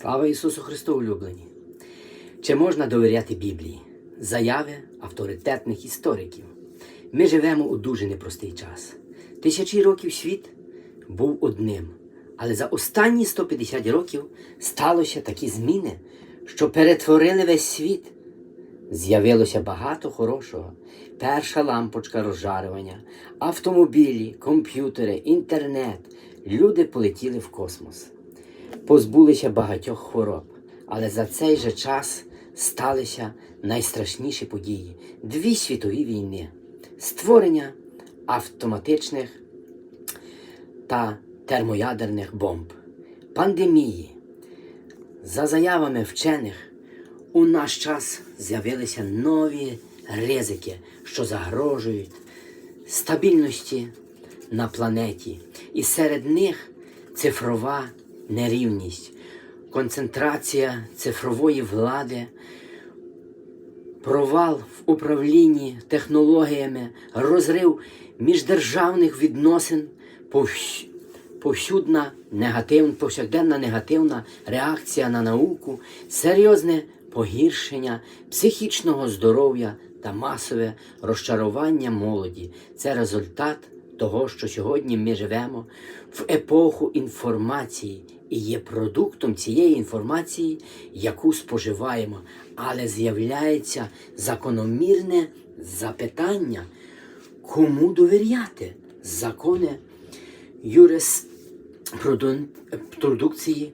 Слава Ісусу Христу улюблені! Чи можна довіряти Біблії? Заяви авторитетних істориків. Ми живемо у дуже непростий час. Тисячі років світ був одним, але за останні 150 років сталося такі зміни, що перетворили весь світ. З'явилося багато хорошого. Перша лампочка розжарювання, автомобілі, комп'ютери, інтернет. Люди полетіли в космос позбулися багатьох хвороб, але за цей же час сталися найстрашніші події: дві світові війни, створення автоматичних та термоядерних бомб, пандемії. За заявами вчених, у наш час з'явилися нові ризики, що загрожують стабільності на планеті, і серед них цифрова нерівність, концентрація цифрової влади, провал в управлінні технологіями, розрив міждержавних відносин, повсюдна негативна, повсякденна негативна реакція на науку, серйозне погіршення психічного здоров'я та масове розчарування молоді. Це результат того, що сьогодні ми живемо в епоху інформації і є продуктом цієї інформації, яку споживаємо. Але з'являється закономірне запитання, кому довіряти закони юриспродукції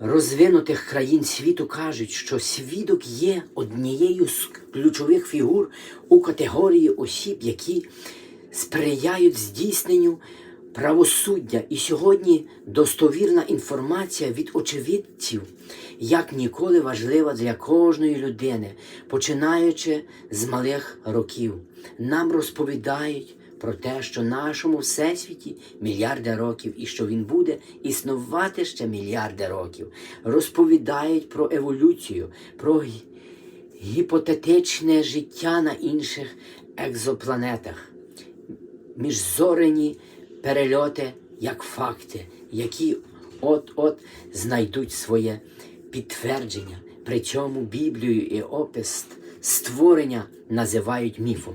розвинутих країн світу кажуть, що свідок є однією з ключових фігур у категорії осіб, які сприяють здійсненню правосуддя. І сьогодні достовірна інформація від очевидців як ніколи важлива для кожної людини, починаючи з малих років. Нам розповідають про те, що нашому всесвіті мільярди років і що він буде існувати ще мільярди років. Розповідають про еволюцію, про гіпотетичне життя на інших екзопланетах міжзорені перельоти як факти, які от-от знайдуть своє підтвердження. При цьому Біблію і опис створення називають міфом,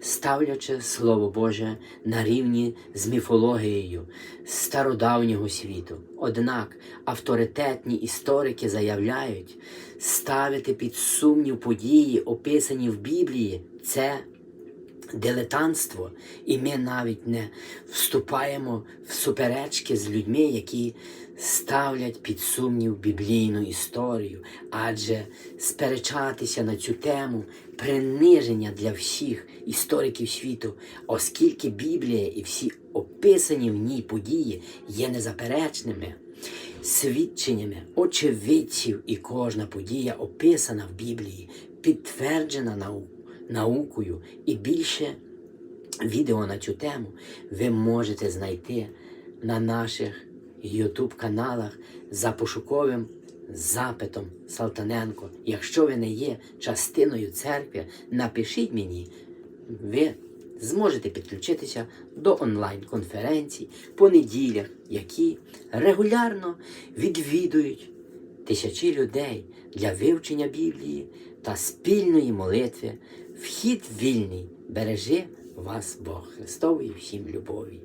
ставлячи Слово Боже на рівні з міфологією стародавнього світу. Однак авторитетні історики заявляють, ставити під сумнів події, описані в Біблії, це дилетантство, і ми навіть не вступаємо в суперечки з людьми, які ставлять під сумнів біблійну історію, адже сперечатися на цю тему приниження для всіх істориків світу, оскільки Біблія і всі описані в ній події є незаперечними. Свідченнями очевидців і кожна подія описана в Біблії, підтверджена нау- наукою і більше відео на цю тему ви можете знайти на наших YouTube каналах за пошуковим запитом Салтаненко. Якщо ви не є частиною церкви, напишіть мені, ви зможете підключитися до онлайн-конференцій по неділях, які регулярно відвідують тисячі людей для вивчення Біблії та спільної молитви. Вхід вільний. Бережи вас Бог Христовий всім любові.